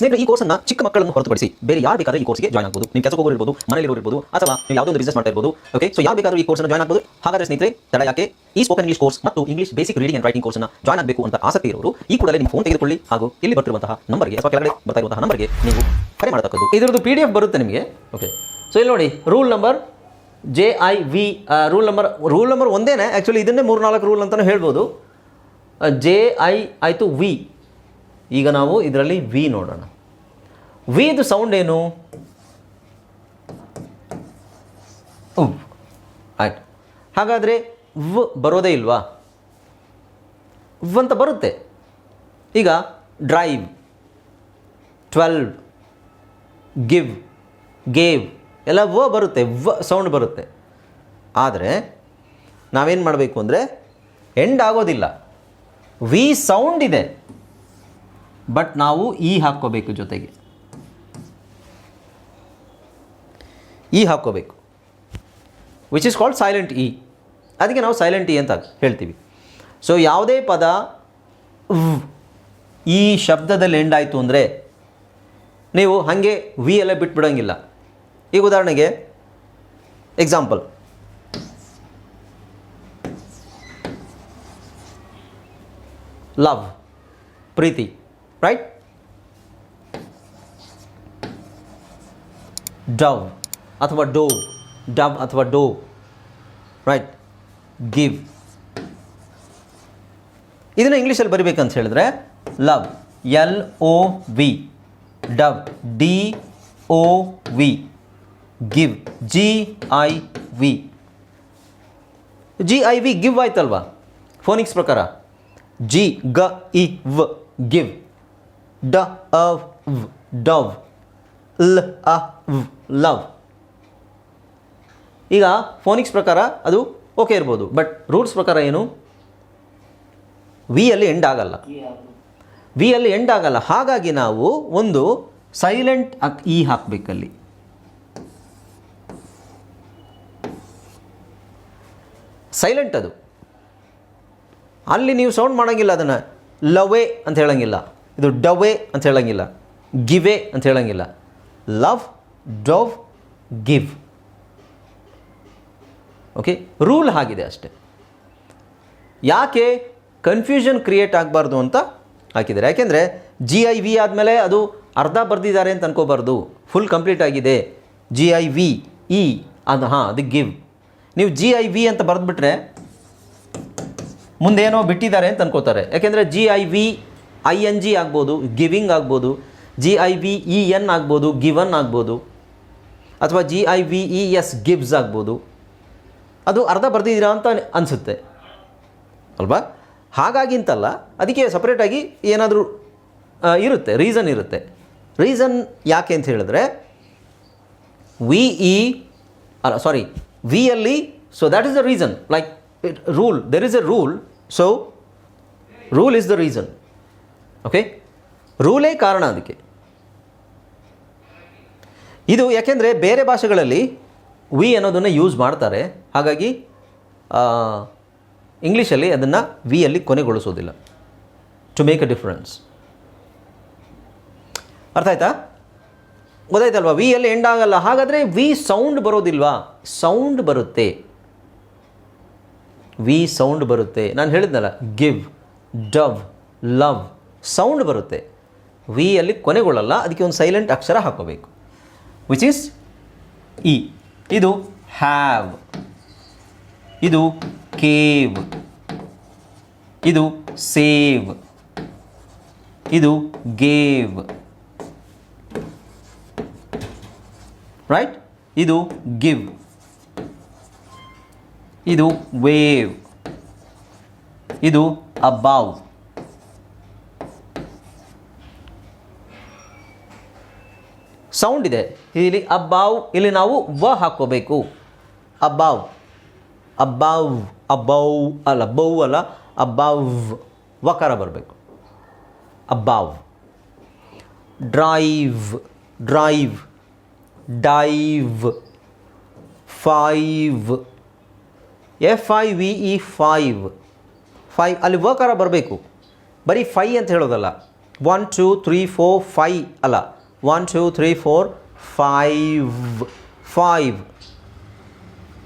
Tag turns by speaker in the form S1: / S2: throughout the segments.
S1: ಸ್ನೇಹಿತರೆ ಈ ಕೋರ್ಸನ್ನ ಚಿಕ್ಕ ಮಕ್ಕಳನ್ನು ಹೊರತುಪಡಿಸಿ ಬೇರೆ ಯಾರು ಬೇಕಾದ್ರೆ ಈ ಕೋರ್ಸ್ಗೆ ಜಾಯ್ನ್ ಆಗಬಹುದು ನಿಮ್ಮ ಕೆಲಸ ಹೋಗೋರು ಇರ್ಬೋದು ಮನೇಲಿ ಇರ್ಬೋದು ಅಥವಾ ನೀವು ಯಾವುದೋ ಒಂದು ಬಿಸ್ನೆಸ್ ಮಾಡ್ತಾ ಇರಬಹುದು ಓಕೆ ಸೊ ಯಾವ ಬೇಕಾದ್ರೂ ಈ ಕೋರ್ಸ್ ಜಾಯ್ನ್ ಆಗಬಹುದು ಹಾಗಾದ್ರೆ ಸ್ನೇಹಿತರೆ ತಡ ಯಾಕೆ? ಈ ಸ್ಪೋಕನ್ ಇಂಗ್ಲಿಷ್ ಕೋರ್ಸ್ ಮತ್ತು English basic reading and writing ಕೋರ್ಸ್ನ ಜಾಯ್ನ್ ಆಗಬೇಕು ಅಂತ ಆಸಕ್ತಿ ಇರೋರು ಈ ಕೂಡಲೇ ನಿಮ್ಮ ಫೋನ್ ತೆಗೆದುಕೊಳ್ಳಿ ಹಾಗೂ ಇಲ್ಲಿ ಬರ್ತಿರುವಂತಹ ನಂಬರ್ಗೆ ಅಥವಾ ಕೆಳಗಡೆ ಬರ್ತಾ ಇರುವಂತಹ ನಂಬರ್ಗೆ ನೀವು ಕರೆ ಮಾಡತಕ್ಕದ್ದು.
S2: ಇದರದ್ದು ಪಿ ಡಿ ಎಫ್ ಬರುತ್ತೆ ನಿಮಗೆ? ಓಕೆ ಸೊ ಇಲ್ಲಿ ನೋಡಿ rule number G I V rule number rule number ಒಂದೇನೆ. ಆ್ಯಕ್ಚುಲಿ ಇದನ್ನೇ ಮೂರು ನಾಲ್ಕು ರೂಲ್ ಅಂತಲೂ ಹೇಳ್ಬೋದು ಜೆ ಐ ಆಯಿತು ವಿ ಈಗ ನಾವು ಇದರಲ್ಲಿ ವಿ ನೋಡೋಣ. ವಿದು ಸೌಂಡ್ ಏನು? ಉವ್ ಆಯ್ತು. ಹಾಗಾದರೆ ವ್ ಬರೋದೇ ಇಲ್ವಾ? ವ್ ಅಂತ ಬರುತ್ತೆ. ಈಗ ಡ್ರೈವ್ ಟ್ವೆಲ್ವ್ ಗಿವ್ ಗೇವ್ ಎಲ್ಲ ವ ಬರುತ್ತೆ. ವ ಸೌಂಡ್ ಬರುತ್ತೆ. ಆದರೆ ನಾವೇನು ಮಾಡಬೇಕು ಅಂದರೆ ಎಂಡ್ ಆಗೋದಿಲ್ಲ. ವಿ ಸೌಂಡ್ ಇದೆ. ಬಟ್ ನಾವು ಇ ಹಾಕ್ಕೋಬೇಕು ಜೊತೆಗೆ. ಇ ಹಾಕ್ಕೋಬೇಕು. Which is called silent E ಅದಕ್ಕೆ ನಾವು ಸೈಲೆಂಟ್ ಇ ಅಂತ ಹೇಳ್ತೀವಿ. ಸೊ ಯಾವುದೇ ಪದ ಈ ಶಬ್ದದಲ್ಲಿ ಎಂಡ್ ಆಯಿತು ಅಂದರೆ ನೀವು ಹಾಗೆ ವಿ ಎಲ್ಲ ಬಿಟ್ಬಿಡೋಂಗಿಲ್ಲ. ಈಗ ಉದಾಹರಣೆಗೆ ಎಕ್ಸಾಂಪಲ್ ಲವ್ ಪ್ರೀತಿ. ರೈಟ್ ಡವ್ ಅಥವಾ ಡೋವ್ ಡವ್ ಅಥವಾ ಡೋವ್ ರೈಟ್ ಗಿವ್ ಇದನ್ನು ಇಂಗ್ಲೀಷಲ್ಲಿ ಬರಿಬೇಕಂತ ಹೇಳಿದ್ರೆ love L O V dove D O V give G I V G I V give ಆಯ್ತಲ್ವಾ ಫೋನಿಕ್ಸ್ ಪ್ರಕಾರ ಜಿ ಗ ಇ ವ್ ಗಿವ್ ಡ ಅ ವ್ ಡವ್ ಲ್ ಅ v, ಲವ್. ಈಗ ಫೋನಿಕ್ಸ್ ಪ್ರಕಾರ ಅದು ಓಕೆ ಇರ್ಬೋದು ಬಟ್ ರೂಲ್ಸ್ ಪ್ರಕಾರ ಏನು? ವಿಯಲ್ಲಿ ಎಂಡ್ ಆಗಲ್ಲ. ವಿಯಲ್ಲಿ ಎಂಡ್ ಆಗಲ್ಲ. ಹಾಗಾಗಿ ನಾವು ಒಂದು ಸೈಲೆಂಟ್ ಇ ಹಾಕಬೇಕಲ್ಲಿ. ಸೈಲೆಂಟ್ ಅದು. ಅಲ್ಲಿ ನೀವು ಸೌಂಡ್ ಮಾಡೋಂಗಿಲ್ಲ ಅದನ್ನು. ಲವೇ ಅಂತ ಹೇಳಂಗಿಲ್ಲ. ಇದು ಎ ಅಂತ ಹೇಳಂಗಿಲ್ಲ. ಗಿವೆ ಅಂತ ಹೇಳಂಗಿಲ್ಲ. Love, dove, give. Okay rule ಆಗಿದೆ ಅಷ್ಟೆ. ಯಾಕೆ ಕನ್ಫ್ಯೂಷನ್ ಕ್ರಿಯೇಟ್ ಆಗಬಾರ್ದು ಅಂತ ಹಾಕಿದ್ದಾರೆ. ಯಾಕೆಂದರೆ ಜಿ ಐ ವಿ ಆದಮೇಲೆ ಅದು ಅರ್ಧ ಬರೆದಿದ್ದಾರೆ ಅಂತ ಅನ್ಕೋಬಾರ್ದು. ಫುಲ್ ಕಂಪ್ಲೀಟ್ ಆಗಿದೆ. ಜಿ ಐ ವಿ ಇ ಅದು ಹಾಂ, ಅದು ಗಿವ್. ನೀವು ಜಿ ಐ ವಿ ಅಂತ ಬರೆದ್ಬಿಟ್ರೆ ಮುಂದೇನೋ ಬಿಟ್ಟಿದ್ದಾರೆ ಅಂತ ಅನ್ಕೋತಾರೆ. ಯಾಕೆಂದರೆ G I V I N G ಆಗ್ಬೋದು ಗಿವಿಂಗ್ ಆಗ್ಬೋದು G I V E N ಆಗ್ಬೋದು ಗಿವನ್ ಆಗ್ಬೋದು, ಅಥವಾ G I V E S gives ಆಗ್ಬೋದು. ಅದು ಅರ್ಧ ಬರ್ದಿದ್ದೀರಾ ಅಂತ ಅನಿಸುತ್ತೆ. ಅಲ್ವಾ? ಹಾಗಾಗಿ ಅಂತಲ್ಲ, ಅದಕ್ಕೆ ಸಪ್ರೇಟಾಗಿ ಏನಾದರೂ ಇರುತ್ತೆ ರೀಸನ್ ಇರುತ್ತೆ. ರೀಸನ್ ಯಾಕೆ ಅಂತ ಹೇಳಿದ್ರೆ ವಿ ಇ ಅಲ್ಲ ಸಾರಿ ವಿ ಅಲ್ಲಿ so that is the reason like rule there is a rule so rule is the reason okay ರೂಲೇ ಕಾರಣ ಅದಕ್ಕೆ. ಇದು ಯಾಕೆಂದರೆ ಬೇರೆ ಭಾಷೆಗಳಲ್ಲಿ ವಿ ಅನ್ನೋದನ್ನು ಯೂಸ್ ಮಾಡ್ತಾರೆ. ಹಾಗಾಗಿ ಇಂಗ್ಲೀಷಲ್ಲಿ ಅದನ್ನು ವಿ ಅಲ್ಲಿ ಕೊನೆಗೊಳಿಸೋದಿಲ್ಲ. ಟು ಮೇಕ್ ಅ ಡಿಫ್ರೆನ್ಸ್ ಅರ್ಥ ಆಯ್ತಾ? ಗೊತ್ತಾಯ್ತಲ್ವಾ? ವಿ ಅಲ್ಲಿ ಎಂಡ್ ಆಗಲ್ಲ. ಹಾಗಾದರೆ ವಿ ಸೌಂಡ್ ಬರೋದಿಲ್ವಾ? ಸೌಂಡ್ ಬರುತ್ತೆ. ವಿ ಸೌಂಡ್ ಬರುತ್ತೆ. ನಾನು ಹೇಳಿದ್ನಲ್ಲ ಗಿವ್ ಡವ್ ಲವ್ ಸೌಂಡ್ ಬರುತ್ತೆ. ವಿ ಅಲ್ಲಿ ಕೊನೆಗೊಳ್ಳಲ್ಲ, ಅದಕ್ಕೆ ಒಂದು ಸೈಲೆಂಟ್ ಅಕ್ಷರ ಹಾಕೋಬೇಕು. ವಿಚ್ ಈಸ್ ಇ ಇದು ಹ್ಯಾವ್ ಇದು ಕೇವ್ ಇದು ಸೇವ್ ಇದು ಗೇವ್ ರೈಟ್ ಇದು ಗಿವ್ ಇದು ವೇವ್ ಇದು ಅಬಾವ್ ಸೌಂಡ್ ಇದೆ. ಇಲ್ಲಿ ಅಬ್ಬಾವ್, ಇಲ್ಲಿ ನಾವು ವ ಹಾಕೋಬೇಕು ಅಬ್ಬಾವ್. ಅಬ್ಬಾವ್ ಅಬೌ ಅಲ್ಲ, ಬೌ ಅಲ್ಲ, ಅಬ್ಬಾವ್. ವಕಾರ ಬರಬೇಕು. Above. Drive drive. Dive. Five. F I V E five. Five, ಅಲ್ಲಿ ವಕಾರ ಬರಬೇಕು. ಬರೀ ಫೈ ಅಂತ ಹೇಳೋದಲ್ಲ. One two three four fi ಅಲ್ಲ. One two three four five five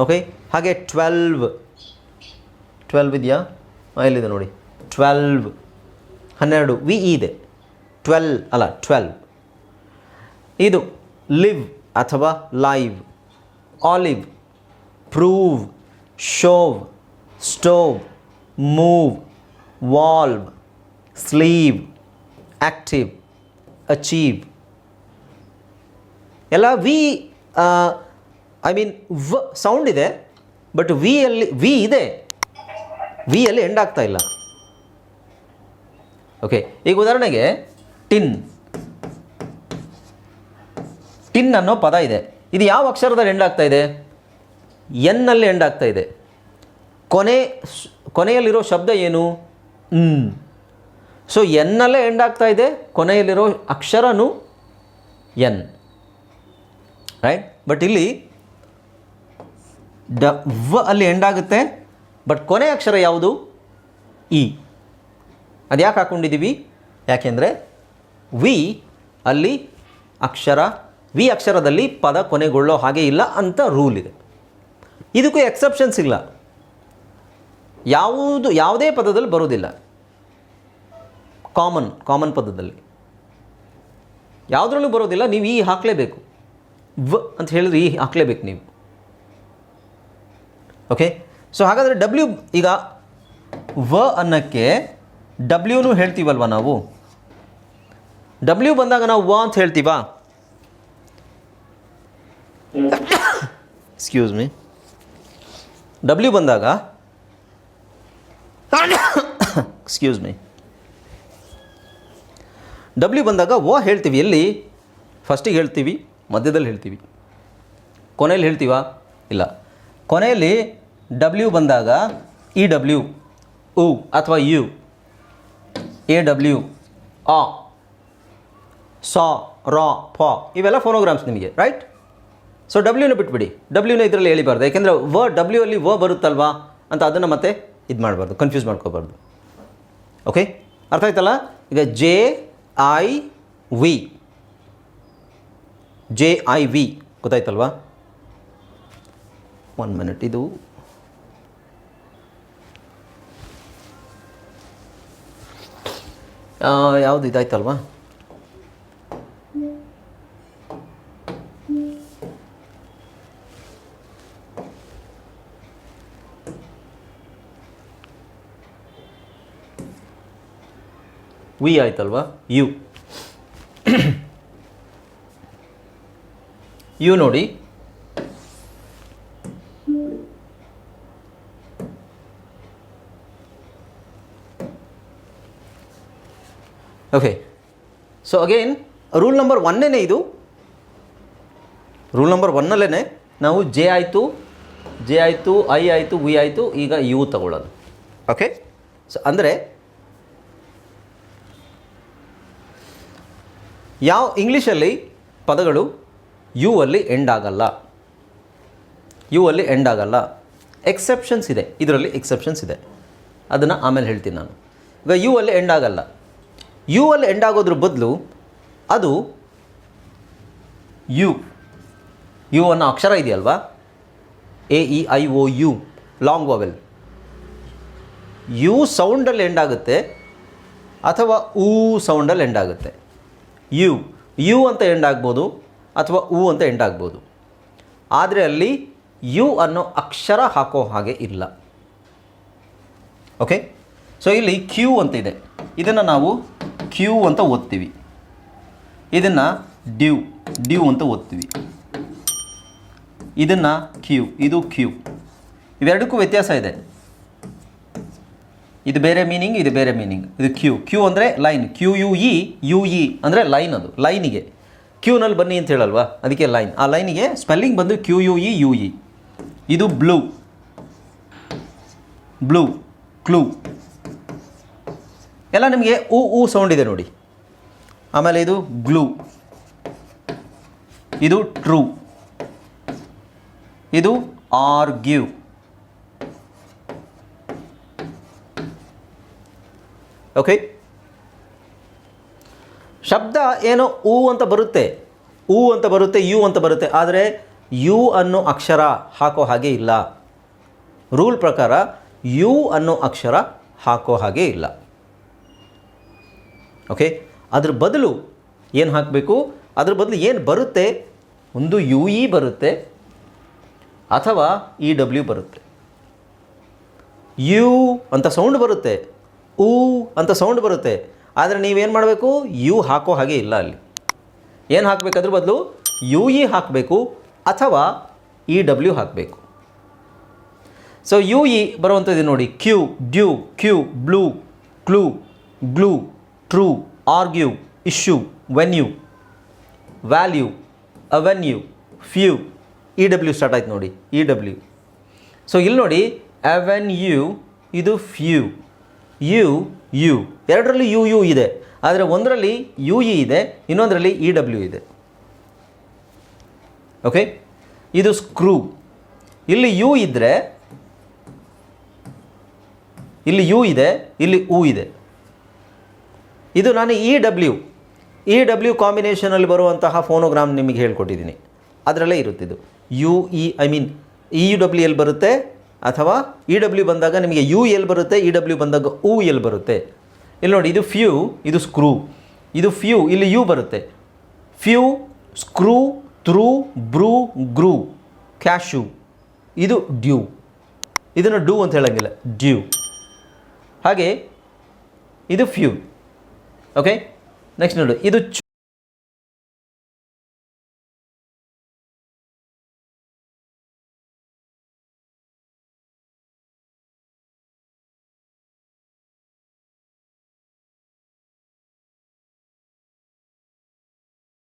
S2: okay ಹಾಗೆ ಟ್ವೆಲ್ವ್ ಟ್ವೆಲ್ವ್ ಇದೆಯಾ? ಎಲ್ಲಿದೆ ನೋಡಿ. ಟ್ವೆಲ್ವ್ ಹನ್ನೆರಡು. ವಿ ಇ ಇದೆ. ಟ್ವೆಲ್ ಅಲ್ಲ ಟ್ವೆಲ್ವ್ ಇದು ಲಿವ್ ಅಥವಾ live olive prove shove stove move valve sleeve active achieve ಎಲ್ಲ ವಿ ಐ ಮೀನ್ ವ ಸೌಂಡ್ ಇದೆ ಬಟ್ ವಿ ಅಲ್ಲಿ ವಿ ಇದೆ. ವಿ ಅಲ್ಲಿ ಎಂಡ್ ಆಗ್ತಾ ಇಲ್ಲ. ಓಕೆ ಈಗ ಉದಾಹರಣೆಗೆ ಟಿನ್. ಟಿನ್ ಅನ್ನೋ ಪದ ಇದೆ. ಇದು ಯಾವ ಅಕ್ಷರದಲ್ಲಿ ಎಂಡ್ ಆಗ್ತಾ ಇದೆ? ಎನ್ನಲ್ಲಿ ಎಂಡ್ ಆಗ್ತಾ ಇದೆ. ಕೊನೆ, ಕೊನೆಯಲ್ಲಿರೋ ಶಬ್ದ ಏನು? ಹ್ಞೂ ಸೊ ಎನ್ನಲ್ಲೇ ಎಂಡ್ ಆಗ್ತಾ ಇದೆ, ಕೊನೆಯಲ್ಲಿರೋ ಅಕ್ಷರನು ಎನ್ ರೈಟ್ ಬಟ್ ಇಲ್ಲಿ, ಡ, ವ ಅಲ್ಲಿ ಎಂಡ್ ಆಗುತ್ತೆ ಬಟ್ ಕೊನೆ ಅಕ್ಷರ ಯಾವುದು? ಇ. ಅದು ಯಾಕೆ ಹಾಕ್ಕೊಂಡಿದ್ದೀವಿ ಯಾಕೆಂದರೆ, ವಿ ಅಲ್ಲಿ ಅಕ್ಷರ, ವಿ ಅಕ್ಷರದಲ್ಲಿ ಪದ ಕೊನೆಗೊಳ್ಳೋ ಹಾಗೆ ಇಲ್ಲ ಅಂತ ರೂಲ್ ಇದೆ. ಇದಕ್ಕೂ ಎಕ್ಸೆಪ್ಷನ್ಸ್ ಇಲ್ಲ. ಯಾವುದು, ಯಾವುದೇ ಪದದಲ್ಲಿ ಬರೋದಿಲ್ಲ ಕಾಮನ್ ಕಾಮನ್ ಪದದಲ್ಲಿ. ಯಾವುದ್ರಲ್ಲೂ ಬರೋದಿಲ್ಲ ನೀವು ಈ ಹಾಕಲೇಬೇಕು. ವ ಅಂತ ಹೇಳಿದ್ರೆ ಈ ಹಾಕಲೇಬೇಕು ನೀವು. ಓಕೆ ಸೊ ಹಾಗಾದರೆ ಡಬ್ಲ್ಯೂ ಈಗ ವ ಅನ್ನಕ್ಕೆ ಡಬ್ಲ್ಯೂನು ಹೇಳ್ತೀವಲ್ವ ನಾವು? ಡಬ್ಲ್ಯೂ ಬಂದಾಗ ನಾವು ವ ಅಂತ ಹೇಳ್ತೀವಾ? ಎಕ್ಸ್ಕ್ಯೂಸ್ ಮೀ ಡಬ್ಲ್ಯೂ ಬಂದಾಗ ಎಕ್ಸ್ಕ್ಯೂಸ್ ಮೀ ಡಬ್ಲ್ಯೂ ಬಂದಾಗ ವ ಹೇಳ್ತೀವಿ. ಎಲ್ಲಿ? ಫಸ್ಟಿಗೆ ಹೇಳ್ತೀವಿ. ಮಧ್ಯದಲ್ಲಿ ಹೇಳ್ತೀವಿ. ಕೊನೆಯಲ್ಲಿ ಹೇಳ್ತೀವಾ? ಇಲ್ಲ. ಕೊನೆಯಲ್ಲಿ ಡಬ್ಲ್ಯೂ ಬಂದಾಗ ಇ ಡಬ್ಲ್ಯೂ ಉ ಅಥವಾ ಯು ಎ ಡಬ್ಲ್ಯೂ ಆ ಸಾ ರಾ ಪ ಇವೆಲ್ಲ ಫೋನೋಗ್ರಾಮ್ಸ್ ನಿಮಗೆ ರೈಟ್ ಸೊ ಡಬ್ಲ್ಯೂನ ಬಿಟ್ಬಿಡಿ. ಡಬ್ಲ್ಯೂನ ಇದರಲ್ಲಿ ಹೇಳಿಬಾರ್ದು. ಯಾಕೆಂದರೆ ವ ಡಬ್ಲ್ಯೂ ಅಲ್ಲಿ ವ ಬರುತ್ತಲ್ವಾ ಅಂತ ಅದನ್ನು ಮತ್ತೆ ಇದು ಮಾಡಬಾರ್ದು ಕನ್ಫ್ಯೂಸ್ ಮಾಡ್ಕೋಬಾರ್ದು. ಓಕೆ ಅರ್ಥ ಆಯ್ತಲ್ಲ? ಈಗ G I V G I V ಗೊತ್ತಾಯ್ತಲ್ವಾ? One minute ಇದು. ಯಾವುದು ಇದಾಯ್ತಲ್ವಾ? ವಿ ಆಯ್ತಲ್ವಾ? ಯು ಯು ನೋಡಿ. Okay so again rule number ಒನ್ನೇ ಇದು? ರೂಲ್ ನಂಬರ್ ಒನ್ನಲ್ಲೇ ನಾವು ಜೆ ಆಯಿತು ಜೆ ಆಯಿತು ಐ ಆಯಿತು ವಿ ಆಯಿತು, ಈಗ ಯು ತಗೊಳ್ಳೋದು. ಓಕೆ ಸೊ ಅಂದರೆ ಯಾವ ಇಂಗ್ಲೀಷಲ್ಲಿ ಪದಗಳು ಯು ಅಲ್ಲಿ ಎಂಡ್ ಆಗಲ್ಲ. ಯು ಅಲ್ಲಿ ಎಂಡ್ ಆಗಲ್ಲ. ಎಕ್ಸೆಪ್ಷನ್ಸ್ ಇದೆ. ಇದರಲ್ಲಿ ಎಕ್ಸೆಪ್ಷನ್ಸ್ ಇದೆ. ಅದನ್ನು ಆಮೇಲೆ ಹೇಳ್ತೀನಿ ನಾನು. ಈಗ ಯು ಅಲ್ಲಿ ಎಂಡ್ ಆಗಲ್ಲ. ಯು ಅಲ್ಲಿ ಎಂಡ್ ಆಗೋದ್ರ ಬದಲು ಅದು ಯು ಯು ಅನ್ನೋ ಅಕ್ಷರ ಇದೆಯಲ್ವಾ? A E I O U long vowel U ಸೌಂಡಲ್ಲಿ end ಆಗುತ್ತೆ ಅಥವಾ ಊ ಸೌಂಡಲ್ಲಿ ಎಂಡ್ ಆಗುತ್ತೆ. ಯು ಯು ಅಂತ ಎಂಡ್ ಆಗ್ಬೋದು. ಅಥವಾ ಉ ಅಂತ ಎಂಡ್ ಆಗ್ಬೋದು ಆದರೆ ಅಲ್ಲಿ ಯು ಅನ್ನೋ ಅಕ್ಷರ ಹಾಕೋ ಹಾಗೆ ಇಲ್ಲ. ಓಕೆ ಸೊ ಇಲ್ಲಿ ಕ್ಯೂ ಅಂತ ಇದೆ. ಇದನ್ನು ನಾವು ಕ್ಯೂ ಅಂತ ಓದ್ತೀವಿ. ಇದನ್ನು ಡ್ಯೂ ಡ್ಯೂ ಅಂತ ಓದ್ತೀವಿ. ಇದನ್ನು ಕ್ಯೂ, ಇದು ಕ್ಯೂ. ಇವೆರಡಕ್ಕೂ ವ್ಯತ್ಯಾಸ ಇದೆ. ಇದು ಬೇರೆ ಮೀನಿಂಗ್, ಇದು ಬೇರೆ ಮೀನಿಂಗ್. ಇದು ಕ್ಯೂ. ಕ್ಯೂ ಅಂದರೆ line. Q U E U E ಅಂದರೆ ಲೈನ್ ಅದು, ಲೈನಿಗೆ. ಕ್ಯೂನಲ್ಲಿ ಬನ್ನಿ ಅಂತ ಹೇಳಲ್ವಾ? ಅದಕ್ಕೆ ಲೈನ್. ಆ ಲೈನಿಗೆ ಸ್ಪೆಲ್ಲಿಂಗ್ ಬಂದು Q U E U E. ಇದು ಬ್ಲೂ. ಬ್ಲೂ. ಕ್ಲೂ. ಎಲ್ಲ ನಿಮಗೆ ಊ ಊ ಸೌಂಡ್ ಇದೆ ನೋಡಿ. ಆಮೇಲೆ ಇದು ಗ್ಲೂ. ಇದು ಟ್ರೂ. ಇದು ಆರ್ಗ್ಯೂ. ಓಕೆ? ಶಬ್ದ ಏನೋ ಊ ಅಂತ ಬರುತ್ತೆ. ಊ ಅಂತ ಬರುತ್ತೆ, ಯು ಅಂತ ಬರುತ್ತೆ. ಆದರೆ ಯು ಅನ್ನೋ ಅಕ್ಷರ ಹಾಕೋ ಹಾಗೆ ಇಲ್ಲ. ರೂಲ್ ಪ್ರಕಾರ ಯು ಅನ್ನೋ ಅಕ್ಷರ ಹಾಕೋ ಹಾಗೆ ಇಲ್ಲ. ಓಕೆ? ಅದ್ರ ಬದಲು ಏನು ಹಾಕಬೇಕು? ಅದ್ರ ಬದಲು ಏನು ಬರುತ್ತೆ? ಒಂದು ಯು ಇ ಬರುತ್ತೆ ಅಥವಾ ಇ ಡಬ್ಲ್ಯೂ ಬರುತ್ತೆ. ಯು ಅಂತ ಸೌಂಡ್ ಬರುತ್ತೆ. ಊ ಅಂತ ಸೌಂಡ್ ಬರುತ್ತೆ. ಆದರೆ ನೀವೇನು ಮಾಡಬೇಕು? ಯು ಹಾಕೋ ಹಾಗೆ ಇಲ್ಲ ಅಲ್ಲಿ. ಏನು ಹಾಕಬೇಕಾದ್ರೂ ಬದಲು? ಯು ಇ ಹಾಕಬೇಕು ಅಥವಾ ಇ ಡಬ್ಲ್ಯೂ ಹಾಕಬೇಕು. ಸೊ ಯು ಇ ಬರುವಂಥದ್ದು ನೋಡಿ. Queue, due, queue, blue, clue glue true, argue, issue, venue, value, avenue, few, E W start ಆಯ್ತು ನೋಡಿ. E W. ಸೊ ಇಲ್ಲಿ ನೋಡಿ ಅವೆನ್ ಯು ಇದು ಫ್ಯೂ. U U. ಎರಡರಲ್ಲಿ ಯು ಯು ಇದೆ. ಆದರೆ ಒಂದರಲ್ಲಿ ಯು, ಇ ಇದೆ. ಇನ್ನೊಂದರಲ್ಲಿ ಇ, ಡಬ್ಲ್ಯೂ ಇದೆ. ಓಕೆ ಇದು ಸ್ಕ್ರೂ ಇಲ್ಲಿ ಯು ಇದ್ದರೆ ಇಲ್ಲಿ ಯು ಇದೆ, ಇಲ್ಲಿ ಉ ಇದೆ. ಇದು ನಾನು ಇ, ಡಬ್ಲ್ಯೂ. ಇ, ಡಬ್ಲ್ಯೂ ಕಾಂಬಿನೇಷನಲ್ಲಿ ಬರುವಂತಹ ಫೋನೋಗ್ರಾಮ್ ನಿಮಗೆ ಹೇಳ್ಕೊಟ್ಟಿದ್ದೀನಿ. ಅದರಲ್ಲೇ ಇರುತ್ತಿದ್ದು. U, E I mean E, U, W ಎಲ್ಲಿ ಬರುತ್ತೆ? ಅಥವಾ ಇ ಡಬ್ಲ್ಯೂ ಬಂದಾಗ ನಿಮಗೆ ಯು ಎಲ್ ಬರುತ್ತೆ? ಇ ಡಬ್ಲ್ಯೂ ಬಂದಾಗ ಉ ಎಲ್ ಬರುತ್ತೆ? ಇಲ್ಲಿ ನೋಡಿ, ಇದು ಫ್ಯೂ ಇದು ಸ್ಕ್ರೂ ಇದು ಫ್ಯೂ ಇಲ್ಲಿ ಯು ಬರುತ್ತೆ. Few screw through brew grew cashew ಇದು ಡ್ಯೂ ಇದನ್ನು ಡೂ ಅಂತ ಹೇಳೋಂಗಿಲ್ಲ. ಡ್ಯೂ ಹಾಗೆ, ಇದು ಫ್ಯೂ ಓಕೆ ನೆಕ್ಸ್ಟ್ ನೋಡು. ಇದು